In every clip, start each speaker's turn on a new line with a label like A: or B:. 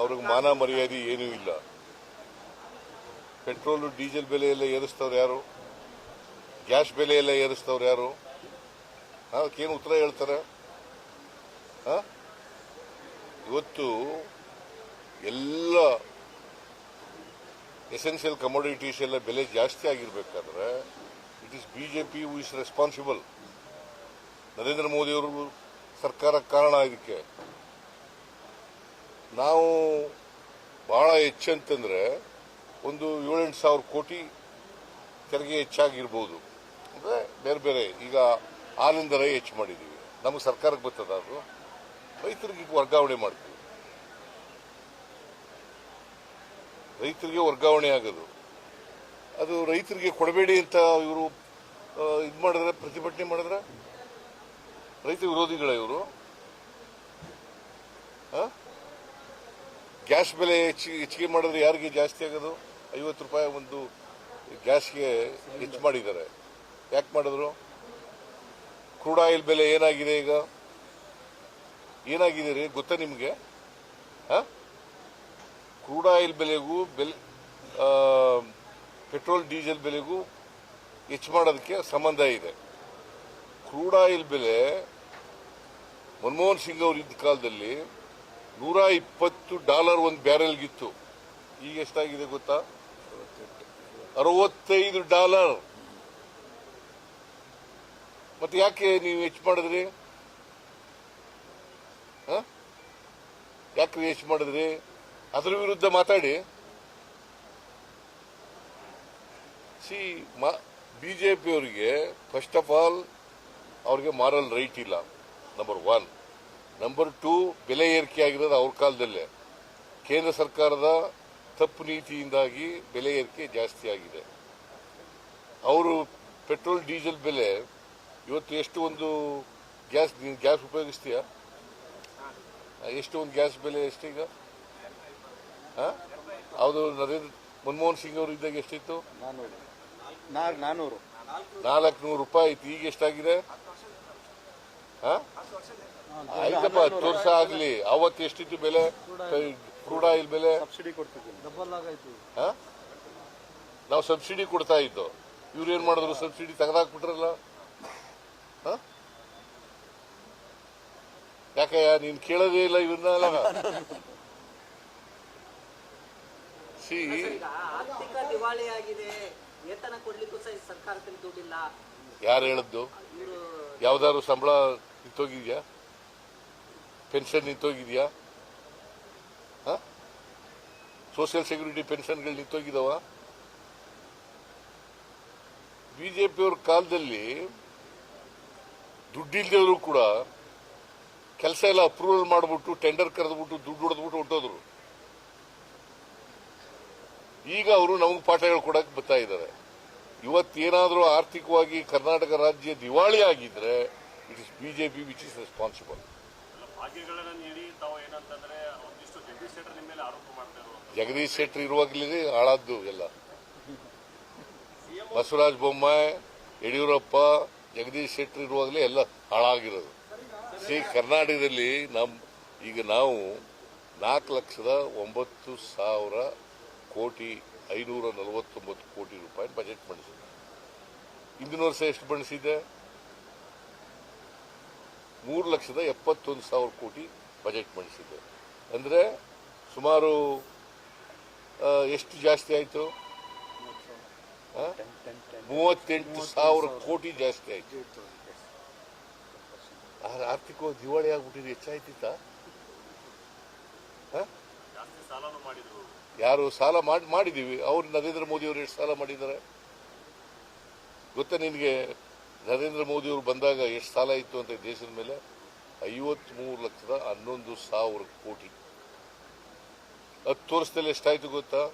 A: ಅವ್ರಿಗೆ ಮಾನ ಮರ್ಯಾದೆ ಏನೂ ಇಲ್ಲ. ಪೆಟ್ರೋಲ್, ಡೀಸೆಲ್ ಬೆಲೆ ಎಲ್ಲ ಏರಿಸ್ತವ್ರು ಯಾರು? ಗ್ಯಾಸ್ ಬೆಲೆ ಎಲ್ಲ ಏರಿಸ್ತವ್ರು ಯಾರು? ಅದಕ್ಕೇನು ಉತ್ತರ ಹೇಳ್ತಾರೆ? ಇವತ್ತು ಎಲ್ಲ ಎಸೆನ್ಷಿಯಲ್ ಕಮೋಡಿಟೀಸ್ ಎಲ್ಲ ಬೆಲೆ ಜಾಸ್ತಿ ಆಗಿರ್ಬೇಕಾದ್ರೆ it is BJP who is responsible Narendra Modi ಅವರು ಸರ್ಕಾರ ಕಾರಣ ಇದಕ್ಕೆ. ನಾವು ಬಹಳ ಹೆಚ್ಚಂತಂದ್ರೆ ಒಂದು ಏಳೆಂಟು ಸಾವಿರ ಕೋಟಿ ತೆರಿಗೆ ಹೆಚ್ಚಾಗಿರ್ಬೋದು. ಅಂದ್ರೆ ಬೇರೆ ಬೇರೆ, ಈಗ ಆನಂದ ರೈ ಹೆಚ್ಚು ಮಾಡಿದ್ದೀವಿ ನಮಗೆ ಸರ್ಕಾರಕ್ಕೆ ಬರ್ತದ ಅದು? ರೈತರಿಗೆ ವರ್ಗಾವಣೆ ಮಾಡ್ತೀವಿ. ರೈತರಿಗೆ ವರ್ಗಾವಣೆ ಆಗೋದು. ಅದು ರೈತರಿಗೆ ಕೊಡಬೇಡಿ ಅಂತ ಇವರು ಇದು ಮಾಡಿದ್ರೆ, ಪ್ರತಿಭಟನೆ ಮಾಡಿದ್ರೆ? ರೈತ ವಿರೋಧಿಗಳ ಇವರು? ಗ್ಯಾಸ್ ಬೆಲೆ ಹೆಚ್ಚಿ- ಹೆಚ್ಚಿಗೆ ಮಾಡಿದ್ರೆ ಯಾರಿಗೆ ಜಾಸ್ತಿ ಆಗೋದು? ಐವತ್ತು ರೂಪಾಯಿ ಒಂದು ಗ್ಯಾಸ್ಗೆ ಹೆಚ್ಚು ಮಾಡಿದ್ದಾರೆ. ಯಾಕೆ ಮಾಡಿದ್ರು? ಕ್ರೂಡ್ ಆಯಿಲ್ ಬೆಲೆ ಏನಾಗಿದೆ ಈಗ? ಏನಾಗಿದೆ ರೀ? ಗೊತ್ತಾ ನಿಮಗೆ? ಕ್ರೂಡ್ ಆಯಿಲ್ ಬೆಲೆಗೂ ಬೆಲೆ ಪೆಟ್ರೋಲ್, ಡೀಸೆಲ್ ಬೆಲೆಗೂ ಹೆಚ್ಚು ಮಾಡೋದಕ್ಕೆ ಸಂಬಂಧ ಇದೆ. ಕ್ರೂಡ್ ಆಯಿಲ್ ಬೆಲೆ ಮನಮೋಹನ್ ಸಿಂಗ್ ಅವರು ಇದ್ದ ಕಾಲದಲ್ಲಿ ನೂರ ಇಪ್ಪತ್ತು ಡಾಲರ್ ಒಂದು ಬ್ಯಾರೆಲ್ಗಿತ್ತು ಈಗ ಎಷ್ಟಾಗಿದೆ ಗೊತ್ತಾ? ಅರವತ್ತೈದು ಡಾಲರ್. ಮತ್ತೆ ಯಾಕೆ ನೀವು ಹೆಚ್ಚು ಮಾಡಿದ್ರಿ? ಯಾಕೆ ಹೆಚ್ಚು ಮಾಡಿದ್ರಿ? ಅದರ ವಿರುದ್ಧ ಮಾತಾಡಿ. ಸಿ ಬಿಜೆಪಿ ಅವರಿಗೆ ಫಸ್ಟ್ ಆಫ್ ಆಲ್ ಅವ್ರಿಗೆ ಮಾರಲ್ ರೈಟ್ ಇಲ್ಲ. ನಂಬರ್ ಒನ್ ನಂಬರ್ ಟೂ ಬೆಲೆ ಏರಿಕೆ ಆಗಿರೋದು ಅವ್ರ ಕಾಲದಲ್ಲೇ. ಕೇಂದ್ರ ಸರ್ಕಾರದ ತಪ್ಪು ನೀತಿಯಿಂದಾಗಿ ಬೆಲೆ ಏರಿಕೆ ಜಾಸ್ತಿ ಆಗಿದೆ. ಅವರು ಪೆಟ್ರೋಲ್, ಡೀಸೆಲ್ ಬೆಲೆ ಇವತ್ತು ಎಷ್ಟು ಒಂದು ಗ್ಯಾಸ್ ಗ್ಯಾಸ್ ಉಪಯೋಗಿಸ್ತೀಯಾ? ಎಷ್ಟು ಒಂದು ಗ್ಯಾಸ್ ಬೆಲೆ ಎಷ್ಟೀಗ ಹೌದು, ನರೇಂದ್ರ ಮನಮೋಹನ್ ಸಿಂಗ್ ಅವರು ಇದ್ದಾಗ ಎಷ್ಟಿತ್ತು?
B: ನಾನೂರು. ನಾರ್ ನಾನೂರು.
A: ನಾಲ್ಕು ನೂರು ರೂಪಾಯಿ ಇತ್ತು ಈಗ ಎಷ್ಟಾಗಿದೆ? ಹಾ? ಆಯ್ತಪ್ಪ ಹತ್ತು ವರ್ಷ ಆಗ್ಲಿ. ಅವತ್ತು ಎಷ್ಟಿತ್ತು ಬೆಲೆ? ಕ್ರೂಡ್ ಆಯಿಲ್ ಬೆಲೆ?
B: ಸಬ್ಸಿಡಿ ಕೊಡ್ತಿದ್ದೀನಿ.
C: ಡಬಲ್ ಆಗಾಯ್ತು
A: ಹಾ? ನಾವು ಸಬ್ಸಿಡಿ ಕೊಡ್ತಾ ಇದ್ದು? ಇವ್ರು ಏನ್ ಮಾಡಿದ್ರು? ಸಬ್ಸಿಡಿ ತೆಗೆದಾಕ್ಬಿಟ್ರಲ್ಲ? ಹಾ? ಯಾಕಯ್ಯ ನೀನ್ ಕೇಳೋದೇ ಇಲ್ಲ ಇವನ್ನೆಲ್ಲ ಸಿ
D: ಆರ್ಥಿಕ ದಿವಾಳಿ ಆಗಿದೆ ವೇತನ ಕೊಡ್ಲಿಕ್ಕೂ ಸಹ ಸರ್ಕಾರದಲ್ಲಿ ದುಡ್ಡಿಲ್ಲ.
A: ಯಾರು ಹೇಳದ್ದು? ಯಾವ್ದಾದ್ರು ಸಂಬಳ ನಿಂತೋಗಿದ್ಯಾ? ಪೆನ್ಷನ್ ನಿಂತೋಗಿದ್ಯಾ? ಸೋಷಿಯಲ್ ಸೆಕ್ಯೂರಿಟಿ ಪೆನ್ಷನ್ಗಳು ನಿಂತೋಗಿದಾವ? ಬಿಜೆಪಿಯವ್ರ ಕಾಲದಲ್ಲಿ ದುಡ್ಡಿಲ್ದವರು ಕೂಡ ಕೆಲಸ ಎಲ್ಲ ಅಪ್ರೂವಲ್ ಮಾಡಿಬಿಟ್ಟು ಟೆಂಡರ್ ಕರೆದ್ಬಿಟ್ಟು ದುಡ್ಡು ಹೊಡೆದ್ಬಿಟ್ಟು ಹೊಟ್ಟೋದ್ರು ಈಗ ಅವರು ನಮಗೆ ಪಾಠ ಕೊಡಕ್ಕೆ ಬರ್ತಾ ಇದ್ದಾರೆ ಇವತ್ತೇನಾದರೂ ಆರ್ಥಿಕವಾಗಿ ಕರ್ನಾಟಕ ರಾಜ್ಯ ದಿವಾಳಿ ಆಗಿದ್ರೆ it is BJP which is responsible
E: Jagadish Shettar
A: ಇರುವಾಗಲೇ ಹಾಳಾದ್ದು ಎಲ್ಲ. ಬಸವರಾಜ ಬೊಮ್ಮಾಯಿ ಯಡಿಯೂರಪ್ಪ ಜಗದೀಶ್ ಶೆಟ್ಟರ್ ಇರುವಾಗಲೇ ಎಲ್ಲ ಹಾಳಾಗಿರೋದು. ಸಿ ಕರ್ನಾಟಕದಲ್ಲಿ ನಮ್ಮ ಈಗ ನಾವು ನಾಲ್ಕು ಲಕ್ಷದ ಒಂಬತ್ತು ಸಾವಿರ ಕೋಟಿ ಐನೂರ ನಲವತ್ತೊಂಬತ್ತು ಕೋಟಿ ರೂಪಾಯಿ ಬಜೆಟ್ ಮಂಡಿಸಿದೆ ಹಿಂದಿನ ವರ್ಷ ಎಷ್ಟು ಮಂಡಿಸಿದೆ ಮೂರು ಲಕ್ಷದ ಎಪ್ಪತ್ತೊಂದು ಸಾವಿರ ಕೋಟಿ ಬಜೆಟ್ ಮಂಡಿಸಿದೆ. ಅಂದ್ರೆ ಸುಮಾರು ಎಷ್ಟು ಜಾಸ್ತಿ ಆಯಿತು? ಮೂವತ್ತೆಂಟು ಸಾವಿರ ಕೋಟಿ ಜಾಸ್ತಿ ಆಯ್ತು. ಆರ್ಥಿಕ ದಿವಾಳಿ ಆಗ್ಬಿಟ್ಟಿದ್ರೆ ಹೆಚ್ಚಾಯ್ತಿತ್ತ?
E: ಮಾಡಿದ್ರು.
A: ಯಾರು ಸಾಲ ಮಾಡಿ ಮಾಡಿದ್ದೀವಿ ಅವರು ನರೇಂದ್ರ ಮೋದಿಯವರು ಎಷ್ಟು ಸಾಲ ಮಾಡಿದ್ದಾರೆ? ಗೊತ್ತಾ ನಿನಗೆ? ನರೇಂದ್ರ ಮೋದಿಯವರು ಬಂದಾಗ ಎಷ್ಟು ಸಾಲ ಇತ್ತು ಅಂತ ದೇಶದ ಮೇಲೆ? ಐವತ್ಮೂರು ಲಕ್ಷದ ಹನ್ನೊಂದು ಸಾವಿರ ಕೋಟಿ. ಹತ್ತು ವರ್ಷದಲ್ಲಿ ಎಷ್ಟಾಯಿತು ಗೊತ್ತಾ?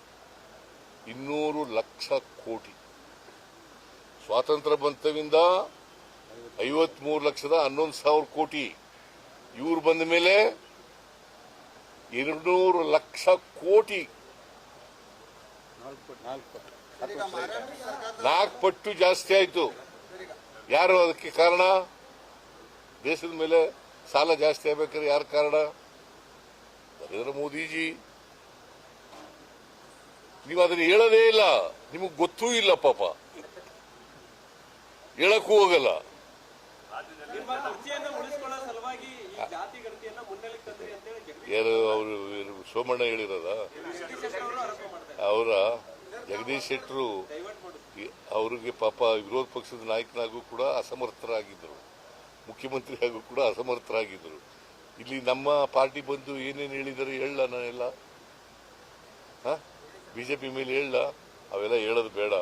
A: ಇನ್ನೂರು ಲಕ್ಷ ಕೋಟಿ. ಸ್ವಾತಂತ್ರ್ಯ ಬಂತವಿಂದ ಐವತ್ಮೂರು ಲಕ್ಷದ ಹನ್ನೊಂದು ಸಾವಿರ ಕೋಟಿ. ಇವ್ರು ಬಂದ ಮೇಲೆ ಎರಡ್ನೂರು ಲಕ್ಷ ಕೋಟಿ
B: ನಾಲ್ಕು
A: ಪಟ್ಟು ಜಾಸ್ತಿ ಆಯ್ತು. ಯಾರು ಅದಕ್ಕೆ ಕಾರಣ? ದೇಶದ ಮೇಲೆ ಸಾಲ ಜಾಸ್ತಿ ಆಗ್ಬೇಕಾದ್ರೆ ಯಾರು ಕಾರಣ? ನರೇಂದ್ರ ಮೋದಿಜಿ. ನೀವು ಅದನ್ನ ಹೇಳೋದೇ ಇಲ್ಲ. ನಿಮಗೆ ಗೊತ್ತೂ ಇಲ್ಲ ಪಾಪ. ಹೇಳಕ್ಕೂ ಹೋಗಲ್ಲ. ಯಾರು ಅವರು ಸೋಮಣ್ಣ ಹೇಳಿರೋದ?
C: ಅವರು
A: ಜಗದೀಶ್ ಶೆಟ್ಟರು ಅವರಿಗೆ ಪಾಪ ವಿರೋಧ ಪಕ್ಷದ ನಾಯಕನಾಗೂ ಕೂಡ ಅಸಮರ್ಥರಾಗಿದ್ದರು. ಮುಖ್ಯಮಂತ್ರಿ ಹಾಗೂ ಕೂಡ ಅಸಮರ್ಥರಾಗಿದ್ದರು. ಇಲ್ಲಿ ನಮ್ಮ ಪಾರ್ಟಿ ಬಂದು ಏನೇನು ಹೇಳಿದರೆ ಹೇಳ ನಾನೆಲ್ಲ. ಬಿಜೆಪಿ ಮೇಲೆ ಹೇಳ ಅವೆಲ್ಲ ಹೇಳೋದು ಬೇಡ.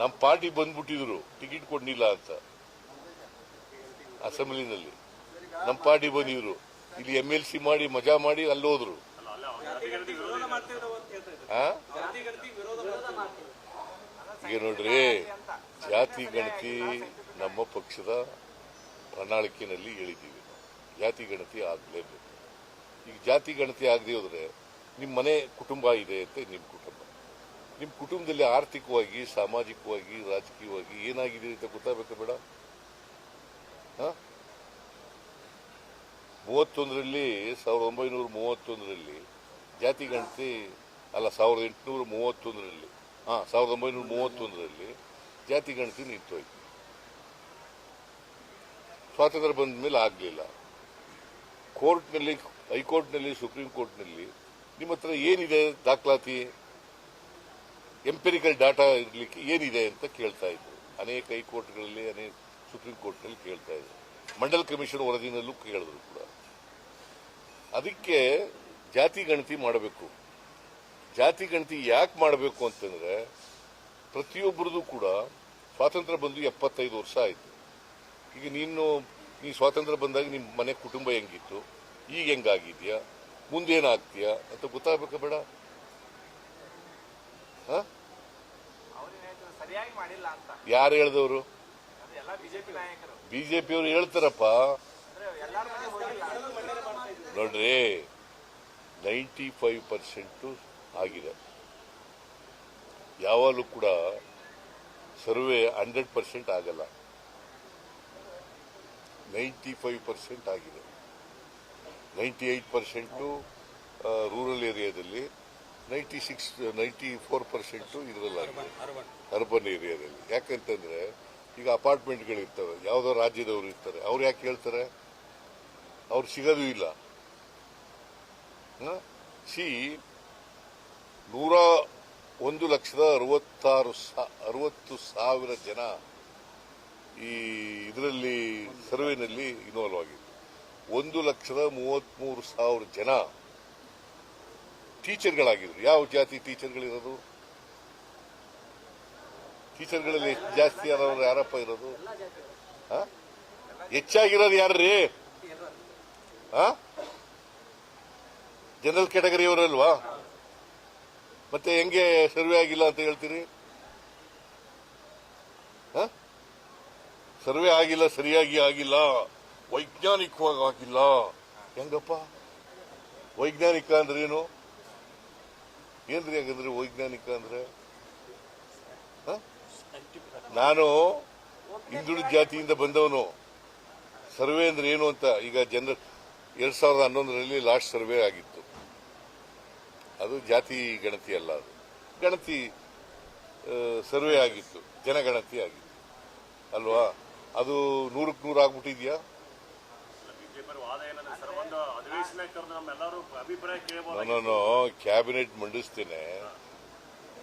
A: ನಮ್ಮ ಪಾರ್ಟಿ ಬಂದ್ಬಿಟ್ಟಿದ್ರು. ಟಿಕೆಟ್ ಕೊಡ್ಲಿಲ್ಲ ಅಂತ. ಅಸೆಂಬ್ಲಿನಲ್ಲಿ. ನಮ್ಮ ಪಾರ್ಟಿ ಬಂದಿದ್ರು. ಇಲ್ಲಿ ಎಂ ಎಲ್ ಸಿ ಮಾಡಿ ಮಜಾ ಮಾಡಿ ಅಲ್ಲಿ ಈಗ ನೋಡ್ರಿ ಜಾತಿ ಗಣತಿ ನಮ್ಮ ಪಕ್ಷದ ಪ್ರಣಾಳಿಕೆನಲ್ಲಿ ಹೇಳಿದ್ದೀವಿ. ಜಾತಿ ಗಣತಿ ಆಗಲೇಬೇಕು. ಈಗ ಜಾತಿ ಗಣತಿ ಆಗದೆ ಹೋದ್ರೆ ನಿಮ್ಮ ಮನೆ ಕುಟುಂಬ ಇದೆ ಅಂತ ನಿಮ್ಮ ಕುಟುಂಬ. ನಿಮ್ಮ ಕುಟುಂಬದಲ್ಲಿ ಆರ್ಥಿಕವಾಗಿ ಸಾಮಾಜಿಕವಾಗಿ ರಾಜಕೀಯವಾಗಿ ಏನಾಗಿದೆ ಅಂತ ಗೊತ್ತಾಗಬೇಕು ಬೇಡ? ಹ? ಮೂವತ್ತೊಂದರಲ್ಲಿ ಸಾವಿರದ ಒಂಬೈನೂರ ಮೂವತ್ತೊಂದರಲ್ಲಿ ಜಾತಿ ಗಣತಿ ಅಲ್ಲ, ಸಾವಿರದ ಎಂಟುನೂರ ಮೂವತ್ತೊಂದರಲ್ಲಿ. ಹಾಂ, ಸಾವಿರದ ಒಂಬೈನೂರ ಮೂವತ್ತೊಂದರಲ್ಲಿ ಜಾತಿ ಗಣತಿ ನಿಂತೋಯ್ತು. ಸ್ವಾತಂತ್ರ್ಯ ಬಂದ ಮೇಲೆ ಆಗಲಿಲ್ಲ. ಕೋರ್ಟ್ನಲ್ಲಿ, ಹೈಕೋರ್ಟ್ನಲ್ಲಿ, ಸುಪ್ರೀಂ ಕೋರ್ಟ್ನಲ್ಲಿ ನಿಮ್ಮ ಹತ್ರ ಏನಿದೆ ದಾಖಲಾತಿ? ಎಂಪೆರಿಕಲ್ ಡಾಟಾ ಇರಲಿಕ್ಕೆ ಏನಿದೆ ಅಂತ ಕೇಳ್ತಾ ಇದ್ರು. ಅನೇಕ ಹೈಕೋರ್ಟ್ಗಳಲ್ಲಿ, ಅನೇಕ ಸುಪ್ರೀಂ ಕೋರ್ಟ್ನಲ್ಲಿ ಕೇಳ್ತಾ ಇದ್ರು. ಮಂಡಲ್ ಕಮಿಷನ್ ವರದಿನಲ್ಲೂ ಕೇಳಿದ್ರು ಕೂಡ. ಅದಕ್ಕೆ ಜಾತಿ ಗಣತಿ ಮಾಡಬೇಕು. ಜಾತಿ ಗಣತಿ ಯಾಕೆ ಮಾಡಬೇಕು ಅಂತಂದ್ರೆ ಪ್ರತಿಯೊಬ್ಬರದು ಕೂಡ ಸ್ವಾತಂತ್ರ್ಯ ಬಂದು ಎಪ್ಪತ್ತೈದು ವರ್ಷ ಆಯಿತು. ಈಗ ನೀನು ನೀ ಸ್ವಾತಂತ್ರ್ಯ ಬಂದಾಗ ನಿಮ್ಮ ಮನೆ ಕುಟುಂಬ ಹೆಂಗಿತ್ತು? ಈಗ ಹೆಂಗಾಗಿದ್ಯಾ? ಮುಂದೇನಾಗ್ತೀಯಾ? ಅಂತ ಗೊತ್ತಾಗಬೇಕಾ ಬೇಡ? ಯಾರು ಹೇಳ್ದವರು? ಬಿಜೆಪಿಯವರು ಹೇಳ್ತಾರಪ್ಪ. ನೋಡ್ರಿ ನೈಂಟಿ ಫೈವ್ ಪರ್ಸೆಂಟು ಆಗಿದೆ. ಯಾವಾಗಲೂ ಕೂಡ ಸರ್ವೆ ಹಂಡ್ರೆಡ್ ಪರ್ಸೆಂಟ್ ಆಗಲ್ಲ. ನೈಂಟಿ ಫೈವ್ ಪರ್ಸೆಂಟ್ ಆಗಿದೆ. ನೈಂಟಿ ಏಟ್ ಪರ್ಸೆಂಟು ರೂರಲ್ ಏರಿಯಾದಲ್ಲಿ ninety six, ninety four percent ಇದರಲ್ಲಾಗಿದೆ. Urban ಏರಿಯಾದಲ್ಲಿ ಯಾಕಂತಂದರೆ, ಈಗ ಅಪಾರ್ಟ್ಮೆಂಟ್ಗಳಿರ್ತವೆ ಯಾವುದೋ ರಾಜ್ಯದವರು ಇರ್ತಾರೆ. ಅವ್ರು ಯಾಕೆ ಹೇಳ್ತಾರೆ? ಅವ್ರು ಸಿಗೋದು ಇಲ್ಲ. ಸಿ ನೂರ ಒಂದು ಲಕ್ಷದ ಅರವತ್ತಾರು ಅರವತ್ತು ಸಾವಿರ ಜನ ಈ ಇದರಲ್ಲಿ ಸರ್ವೆನಲ್ಲಿ ಇನ್ವಾಲ್ವ್ ಆಗಿದೆ ಒಂದು ಲಕ್ಷದ ಮೂವತ್ಮೂರು ಸಾವಿರ ಜನ ಟೀಚರ್ಗಳಾಗಿದ್ರು. ಯಾವ ಜಾತಿ ಟೀಚರ್ಗಳಿರೋದು? ಟೀಚರ್ಗಳಲ್ಲಿ ಜಾಸ್ತಿ ಆದವರು ಯಾರಪ್ಪ ಇರೋದು? ಹೆಚ್ಚಾಗಿರೋದು ಯಾರ್ರೀ? ಆ? ಜನರಲ್ ಕ್ಯಾಟಗರಿಯವರಲ್ವಾ ಮತ್ತೆ ಹೆಂಗೆ ಸರ್ವೆ ಆಗಿಲ್ಲ ಅಂತ ಹೇಳ್ತೀರಿ? ಸರ್ವೆ ಆಗಿಲ್ಲ, ಸರಿಯಾಗಿ ಆಗಿಲ್ಲ, ವೈಜ್ಞಾನಿಕವಾಗಿ ಆಗಿಲ್ಲ. ಹೆಂಗಪ್ಪ? ವೈಜ್ಞಾನಿಕ ಅಂದ್ರೆ ಏನು? ಏನ್ರಿ ಹಾಗಂದ್ರೆ ವೈಜ್ಞಾನಿಕ ಅಂದ್ರೆ? ನಾನು ಹಿಂದುಳಿದ ಜಾತಿಯಿಂದ ಬಂದವನು. ಸರ್ವೆ ಅಂದ್ರೆ ಏನು ಅಂತ ಈಗ ಜನರ, ಎರಡ್ ಸಾವಿರದ ಹನ್ನೊಂದರಲ್ಲಿ ಲಾಸ್ಟ್ ಸರ್ವೆ ಆಗಿತ್ತು. ಅದು ಜಾತಿ ಗಣತಿ ಅಲ್ಲ ಅದು. ಗಣತಿ ಸರ್ವೆ ಆಗಿತ್ತು. ಜನಗಣತಿ ಆಗಿತ್ತು. ಅಲ್ವಾ? ಅದು ನೂರಕ್ಕೆ ನೂರು ಆಗ್ಬಿಟ್ಟಿದ್ಯಾ? ನಾನು ಕ್ಯಾಬಿನೆಟ್ ಮಂಡಿಸ್ತೇನೆ.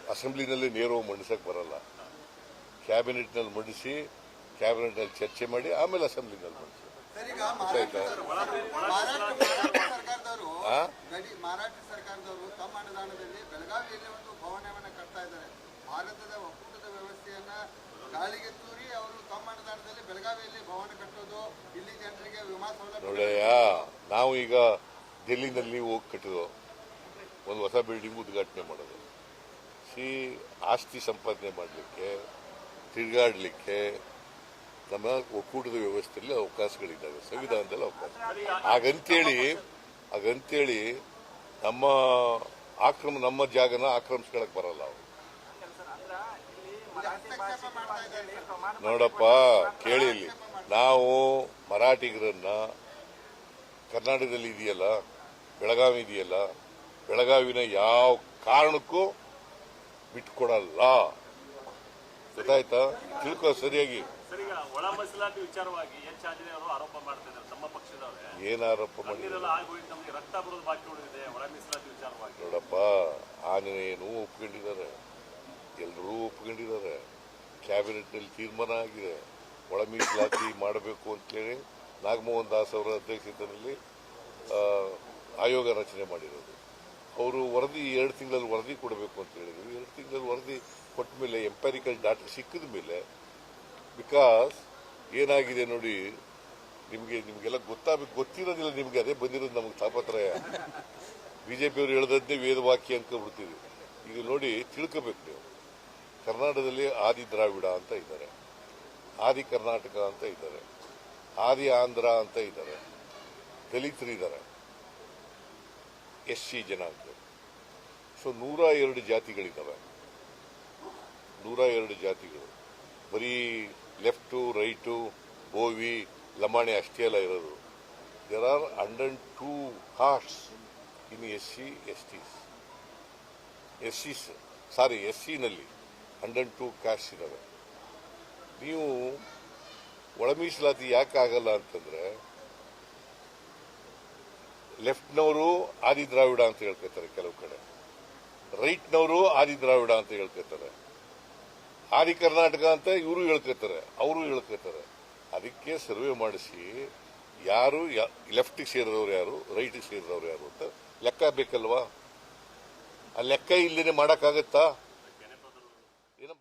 A: ಅಸೆಂಬ್ಲಿನಲ್ಲಿ ನೇರವಾಗಿ ಮಂಡಿಸಕ್ ಬರಲ್ಲ. ಕ್ಯಾಬಿನೆಟ್ನಲ್ಲಿ ಮಂಡಿಸಿ ಕ್ಯಾಬಿನೆಟ್ನಲ್ಲಿ ಚರ್ಚೆ ಮಾಡಿ ಆಮೇಲೆ ಅಸೆಂಬ್ಲಿನಲ್ಲಿ ಮಂಡಿಸಿ
B: ಸರ್ ಈಗ
A: ಗೊತ್ತಾಯ್ತಾ?
B: ಮಹಾರಾಷ್ಟ್ರ ಮಹಾರಾಷ್ಟ್ರ ಸರ್ಕಾರದವರು
A: ಆ?
B: ಗಡಿ ಮಹಾರಾಷ್ಟ್ರ ಸರ್ಕಾರದವರು ತಮ್ಮ ಅನುದಾನದಲ್ಲಿ ಬೆಳಗಾವಿಯಲ್ಲಿ ಒಂದು ಭವನವನ್ನು ಕಟ್ತಾ ಇದ್ದಾರೆ. ಭಾರತದ ಒಕ್ಕೂಟದ ವ್ಯವಸ್ಥೆಯನ್ನ ಗಾಳಿಗೆ ತೂರಿ ಅವರು ತಮ್ಮ ಅನುದಾನದಲ್ಲಿ ಬೆಳಗಾವಿಯಲ್ಲಿ ಭವನ ಕಟ್ಟೋದು ಇಲ್ಲಿ ಜನರಿಗೆ ವಿಮಾ ಸೌಲಭ್ಯ
A: ನಾವು ಈಗ ಡೆಲ್ಲಿನಲ್ಲಿ ಹೋಗಿ ಕಟ್ಟಿದ್ವು. ಒಂದು ಹೊಸ ಬಿಲ್ಡಿಂಗ್ ಉದ್ಘಾಟನೆ ಮಾಡೋದು. ಸಿ ಆಸ್ತಿ ಸಂಪಾದನೆ ಮಾಡಲಿಕ್ಕೆ ತಿರುಗಾಡಲಿಕ್ಕೆ ನಮ್ಮ ಒಕ್ಕೂಟದ ವ್ಯವಸ್ಥೆಯಲ್ಲಿ ಅವಕಾಶಗಳಿದ್ದಾವೆ ಸಂವಿಧಾನದಲ್ಲಿ ಅವಕಾಶ. ಹಾಗಂತೇಳಿ ಹಾಗಂತೇಳಿ ನಮ್ಮ ಆಕ್ರಮ, ನಮ್ಮ ಜಾಗನ ಆಕ್ರಮಿಸ್ಕೊಳಕ್ ಬರಲ್ಲ ಅವರು. ನೋಡಪ್ಪ, ಕೇಳಿ ನಾವು ಮರಾಠಿಗರನ್ನ ಕರ್ನಾಟಕದಲ್ಲಿ ಇದೆಯಲ್ಲ, ಬೆಳಗಾವಿ ಇದೆಯಲ್ಲ, ಬೆಳಗಾವಿನ ಯಾವ ಕಾರಣಕ್ಕೂ ಬಿಟ್ಕೊಡಲ್ಲ. ಗೊತ್ತಾಯ್ತಾ? ತಿಳ್ಕೊ ಸರಿಯಾಗಿ.
E: ಸರ್ ಈಗ ಒಳ ಮೀಸಲಾತಿ ವಿಚಾರವಾಗಿ ಎಚ್ ಆಂಜನೇಯ ಅವರು ಆರೋಪ ತಮ್ಮ ಪಕ್ಷದವರೇ.
A: ಏನ್ ಆರೋಪ
E: ಆಗೋಯ್ತು. ನಮ್ಗೆ ರಕ್ತ ಬರೋದು ಬಾಕಿ ಉಳಿದಿದೆ. ಒಳ ಮೀಸಲಾತಿ ವಿಚಾರವಾಗಿ.
A: ನೋಡಪ್ಪ ಆಂಜನೇಯನು ಒಪ್ಕೊಂಡಿದ್ದಾರೆ. ಎಲ್ಲರೂ ಒಪ್ಕೊಂಡಿದ್ದಾರೆ. ಕ್ಯಾಬಿನೆಟ್ನಲ್ಲಿ ತೀರ್ಮಾನ ಆಗಿದೆ. ಒಳ ಮೀಸಲಾತಿ ಮಾಡಬೇಕು ಅಂತೇಳಿ ನಾಗಮೋಹನ್ ದಾಸ್ ಅವರ ಅಧ್ಯಕ್ಷತೆಯಲ್ಲಿ ಆಯೋಗ ರಚನೆ ಮಾಡಿರೋದು. ಅವರು ವರದಿ ಎರಡು ತಿಂಗಳಲ್ಲಿ ವರದಿ ಕೊಡಬೇಕು ಅಂತ ಹೇಳಿದ್ರು. ಎರಡು ತಿಂಗಳಲ್ಲಿ ವರದಿ ಕೊಟ್ಟ ಮೇಲೆ ಎಂಪೈರಿಕಲ್ ಡಾಟಾ ಸಿಕ್ಕಿದ ಮೇಲೆ ಬಿಕಾಸ್ ಏನಾಗಿದೆ ನೋಡಿ, ನಿಮಗೆ, ನಿಮಗೆಲ್ಲ ಗೊತ್ತಾಗ ಗೊತ್ತಿರೋದಿಲ್ಲ ನಿಮಗೆ, ಅದೇ ಬಂದಿರೋದು ನಮಗೆ ತಾಪತ್ರಯ. ಬಿಜೆಪಿಯವರು ಹೇಳದಂತೆ ವೇದವಾಕ್ಯ ಅನ್ಕೊಂಡ್ಬಿಡ್ತೀವಿ ಈಗ ನೋಡಿ, ತಿಳ್ಕೋಬೇಕು ನೀವು. ಕರ್ನಾಟಕದಲ್ಲಿ ಆದಿ ದ್ರಾವಿಡ ಅಂತ ಇದ್ದಾರೆ. ಆದಿ ಕರ್ನಾಟಕ ಅಂತ ಇದ್ದಾರೆ. ಆದಿ ಆಂಧ್ರ ಅಂತ ಇದ್ದಾರೆ. ದಲಿತರಿದ್ದಾರೆ ಎಸ್ ಸಿ ಜನಾಂಗ ಸೊ ನೂರ ಎರಡು ಜಾತಿಗಳಿದ್ದಾವೆ. ನೂರ ಎರಡು ಜಾತಿಗಳು. ಬರೀ ಲೆಫ್ಟು ರೈಟು ಬೋವಿ ಲಂಬಾಣಿ ಅಷ್ಟೇ ಅಲ್ಲ ಇರೋದು. There are hundred two castes in S C S Ts S Cs sorry S ಸಿನಲ್ಲಿ hundred two caste ಇದ್ದಾವೆ. ನೀವು ಒಳ ಮೀಸಲಾತಿ ಯಾಕೆ ಆಗಲ್ಲ ಅಂತಂದ್ರೆ ಲೆಫ್ಟ್ನವರು ಆದಿ ದ್ರಾವಿಡ ಅಂತ ಹೇಳ್ಕೊತಾರೆ ಕೆಲವು ಕಡೆ. ರೈಟ್ನವರು ಆದಿ ದ್ರಾವಿಡ ಅಂತ ಹೇಳ್ಕೊತಾರೆ ಆದಿ ಕರ್ನಾಟಕ ಅಂತ ಇವರು ಹೇಳ್ಕೊತಾರೆ ಅವರು ಹೇಳ್ಕೊತಾರೆ ಅದಕ್ಕೆ ಸರ್ವೆ ಮಾಡಿಸಿ, ಯಾರು ಲೆಫ್ಟಿಗೆ ಸೇರಿದವ್ರು ಯಾರು ರೈಟಿಗೆ ಸೇರಿದವ್ರು ಯಾರು ಅಂತ ಲೆಕ್ಕ ಬೇಕಲ್ವಾ? ಆ ಲೆಕ್ಕ ಇಲ್ಲದೆ ಮಾಡಕ್ಕಾಗತ್ತಾ? ಏನೋ